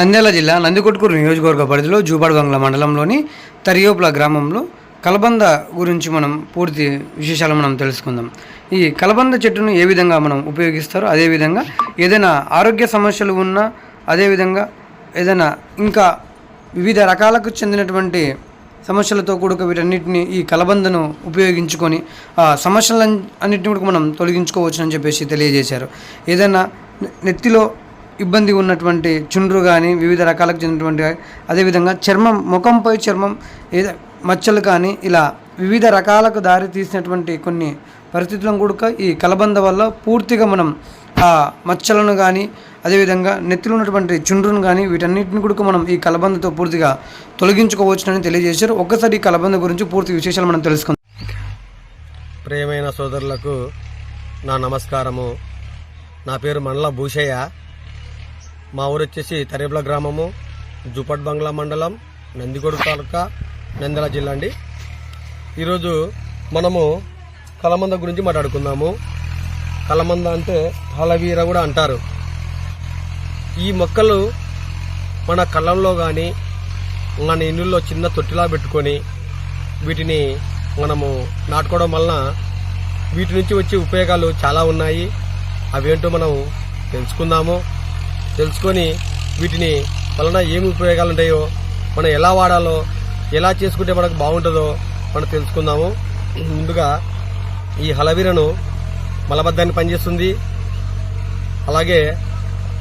నంద్యాల జిల్లా నందికొట్కూరు నియోజకవర్గ పరిధిలో జూపాడుబంగ్ల మండలంలోని తరియోపుల గ్రామంలో కలబంద గురించి మనం పూర్తి విశేషాలు మనం తెలుసుకుందాం. ఈ కలబంద చెట్టును ఏ విధంగా మనం ఉపయోగిస్తారో అదేవిధంగా ఏదైనా ఆరోగ్య సమస్యలు ఉన్నా అదేవిధంగా ఏదైనా ఇంకా వివిధ రకాలకు చెందినటువంటి సమస్యలతో కూడుక వీటన్నిటిని ఈ కలబందను ఉపయోగించుకొని ఆ సమస్యల అన్నిటిని కూడా మనం తొలగించుకోవచ్చునని చెప్పేసి తెలియజేశారు. ఏదైనా నెత్తిలో ఇబ్బంది ఉన్నటువంటి చుండ్రు కానీ వివిధ రకాలకు చెందినటువంటి అదేవిధంగా చర్మం ముఖంపై చర్మం ఏదో మచ్చలు కానీ ఇలా వివిధ రకాలకు దారి తీసినటువంటి కొన్ని పరిస్థితులను కూడా ఈ కలబంద వల్ల పూర్తిగా మనం ఆ మచ్చలను కానీ అదేవిధంగా నెత్తిలో ఉన్నటువంటి చుండ్రును కానీ వీటన్నిటిని కూడా మనం ఈ కలబందతో పూర్తిగా తొలగించుకోవచ్చునని తెలియజేశారు. ఒక్కసారి ఈ కలబంద గురించి పూర్తి విశేషాలు మనం తెలుసుకుందాం. ప్రియమైన సోదరులకు నా నమస్కారము. నా పేరు మండల భూషయ్య. మా ఊరు వచ్చేసి తరేబ్ల గ్రామము జుపట్ బంగ్లా మండలం నందిగొడు తాలూకా నంద్యాల జిల్లా అండి. ఈరోజు మనము కలమంద గురించి మాట్లాడుకుందాము. కలమంద అంటే హలవీర కూడా అంటారు. ఈ మొక్కలు మన కళ్ళంలో కానీ మన ఇళ్ళల్లో చిన్న తొట్టిలా పెట్టుకొని వీటిని మనము నాటుకోవడం వలన వీటి నుంచి వచ్చే ఉపయోగాలు చాలా ఉన్నాయి. అవేంటో మనం తెలుసుకుందాము. తెలుసుకొని వీటిని వలన ఏమి ఉపయోగాలు ఉంటాయో మనం ఎలా వాడాలో ఎలా చేసుకుంటే మనకు బాగుంటుందో మనం తెలుసుకుందాము. ముందుగా ఈ హలవీరను మలబద్ధాన్ని పనిచేస్తుంది. అలాగే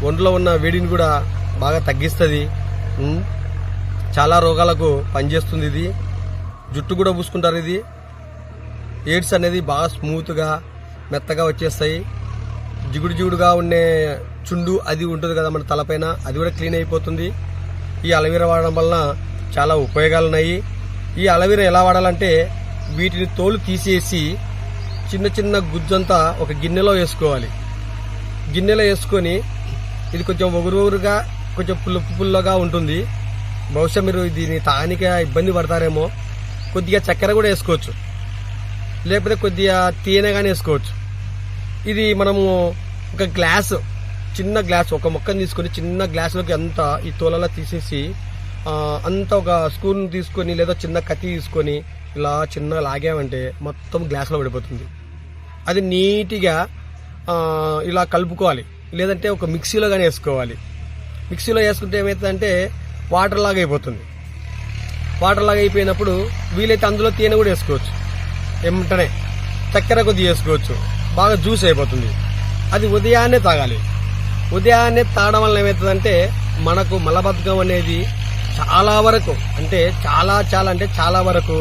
ఒంట్లో ఉన్న వేడిని కూడా బాగా తగ్గిస్తుంది. చాలా రోగాలకు పనిచేస్తుంది ఇది. జుట్టు కూడా పూసుకుంటారు ఇది. ఎయిడ్స్ అనేది బాగా స్మూత్గా మెత్తగా వచ్చేస్తాయి. జిగుడు జిగుడుగా ఉండే చుండు అది ఉంటుంది కదా మన తలపైన అది కూడా క్లీన్ అయిపోతుంది. ఈ అలవీర వాడడం వలన చాలా ఉపయోగాలు ఉన్నాయి ఈ అలవీర ఎలా వాడాలంటే వీటిని తోలు తీసేసి చిన్న చిన్న గుజ్జంతా ఒక గిన్నెలో వేసుకోవాలి. గిన్నెలో వేసుకొని ఇది కొంచెం ఒగురుగా కొంచెం పులుపు పుల్లగా ఉంటుంది. బహుశా మీరు దీన్ని తానిక ఇబ్బంది పడతారేమో. కొద్దిగా చక్కెర కూడా వేసుకోవచ్చు. లేకపోతే కొద్దిగా తేనెగానే వేసుకోవచ్చు. ఇది మనము ఒక గ్లాసు చిన్న గ్లాస్ ఒక మొక్కను తీసుకొని చిన్న గ్లాసులోకి అంతా ఈ తోలలో తీసేసి అంతా ఒక స్పూన్ తీసుకొని లేదా చిన్న కత్తి తీసుకొని ఇలా చిన్న లాగామంటే మొత్తం గ్లాసులో పడిపోతుంది. అది నీట్గా ఇలా కలుపుకోవాలి. లేదంటే ఒక మిక్సీలో కానీ వేసుకోవాలి. మిక్సీలో వేసుకుంటే ఏమవుతుందంటే వాటర్ లాగా అయిపోతుంది. వాటర్ లాగా అయిపోయినప్పుడు వీలైతే అందులో తేనె కూడా వేసుకోవచ్చు. వెంటనే చక్కెర కొద్ది వేసుకోవచ్చు. బాగా జ్యూస్ అయిపోతుంది. అది ఉదయాన్నే తాగాలి. ఉదయాన్నే తాగడం వల్ల ఏమవుతుందంటే మనకు మలబద్ధకం అనేది చాలా వరకు అంటే చాలా చాలా అంటే చాలా వరకు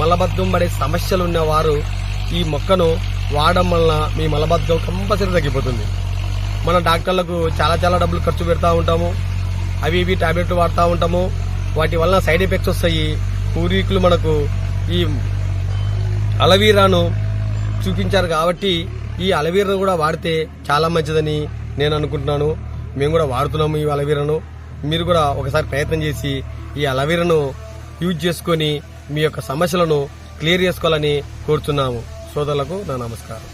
మలబద్ధకం పడే సమస్యలు ఉన్నవారు ఈ మొక్కను వాడడం వలన మీ మలబద్ధకం కంపల్సరీ తగ్గిపోతుంది. మన డాక్టర్లకు చాలా చాలా డబ్బులు ఖర్చు పెడతా ఉంటాము అవి ఇవి టాబ్లెట్లు వాడుతూ ఉంటాము. వాటి వలన సైడ్ ఎఫెక్ట్స్ వస్తాయి. పూర్వీకులు మనకు ఈ అలవీరాను చూపించారు కాబట్టి ఈ అలవీరాను కూడా వాడితే చాలా మంచిదని నేను అనుకుంటున్నాను మేము కూడా వాడుతున్నాము ఈ అలవీరను. మీరు కూడా ఒకసారి ప్రయత్నం చేసి ఈ అలవీరను యూజ్ చేసుకొని మీ యొక్క సమస్యలను క్లియర్ చేసుకోవాలని కోరుతున్నాము. సోదరులకు నా నమస్కారం.